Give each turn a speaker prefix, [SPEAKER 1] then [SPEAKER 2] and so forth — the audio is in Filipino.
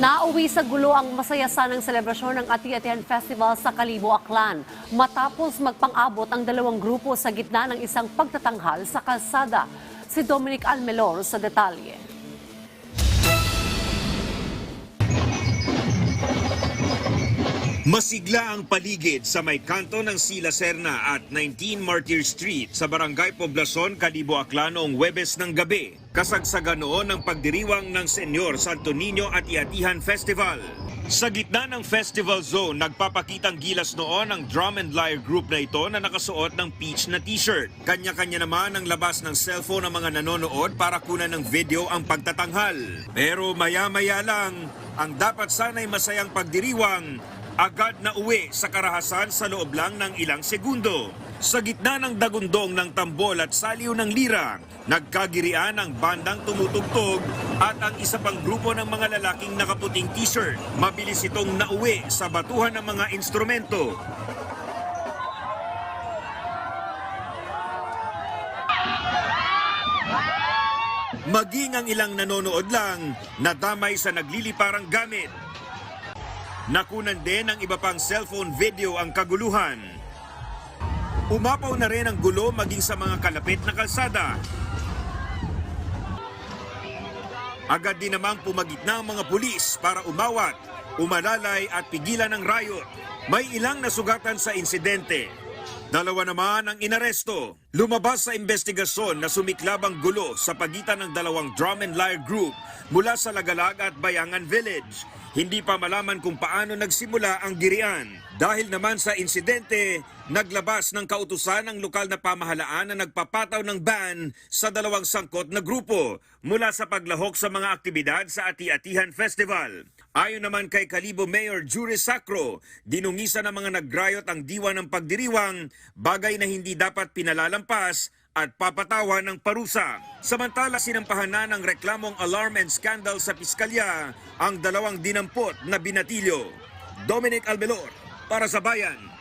[SPEAKER 1] Nauwi sa gulo ang masaya sanang selebrasyon ng Ati-Atihan Festival sa Kalibo, Aklan. Matapos magpang-abot ang dalawang grupo sa gitna ng isang pagtatanghal sa kalsada. Si Dominic Almelor sa detalye.
[SPEAKER 2] Masigla ang paligid sa may kanto ng Sila Serna at 19 Martyr Street sa Barangay Poblacion, Calibo, Aklan noong Webes ng gabi. Kasagsagan noon ng pagdiriwang ng Senyor Santo Niño at Iatihan Festival. Sa gitna ng festival zone, nagpapakitang gilas noon ang drum and lyre group na ito na nakasuot ng peach na t-shirt. Kanya-kanya naman ang labas ng cellphone ng mga nanonood para kunan ng video ang pagtatanghal. Pero maya-maya lang, ang dapat sana'y masayang pagdiriwang agad na uwi sa karahasan sa loob lang ng ilang segundo. Sa gitna ng dagundong ng tambol at saliw ng lira, nagkagirian ang bandang tumutugtog at ang isa pang grupo ng mga lalaking nakaputing t-shirt. Mabilis itong nauwi sa batuhan ng mga instrumento. Maging ang ilang nanonood lang, nadamay sa nagliliparang gamit. Nakunan din ng iba pang cellphone video ang kaguluhan. Umapaw na rin ang gulo maging sa mga kalapit na kalsada. Agad din namang pumagitna ang mga pulis para umawat, umalalay at pigilan ang riot. May ilang nasugatan sa insidente. Dalawa naman ang inaresto. Lumabas sa investigasyon na sumiklab ang gulo sa pagitan ng dalawang drum and lyre group mula sa Lagalag at Bayangan Village. Hindi pa malaman kung paano nagsimula ang girian. Dahil naman sa insidente, naglabas ng kautusan ng lokal na pamahalaan na nagpapataw ng ban sa dalawang sangkot na grupo mula sa paglahok sa mga aktibidad sa Ati-Atihan Festival. Ayon naman kay Kalibo Mayor Jury Sacro, dinungisa ng mga nagrayot ang diwa ng pagdiriwang, bagay na hindi dapat pinalalampas at papatawa ng parusa. Samantala sinampahan na ng reklamong alarm and scandal sa piskalya ang dalawang dinampot na binatilyo. Dominic Albelor para sa Bayan.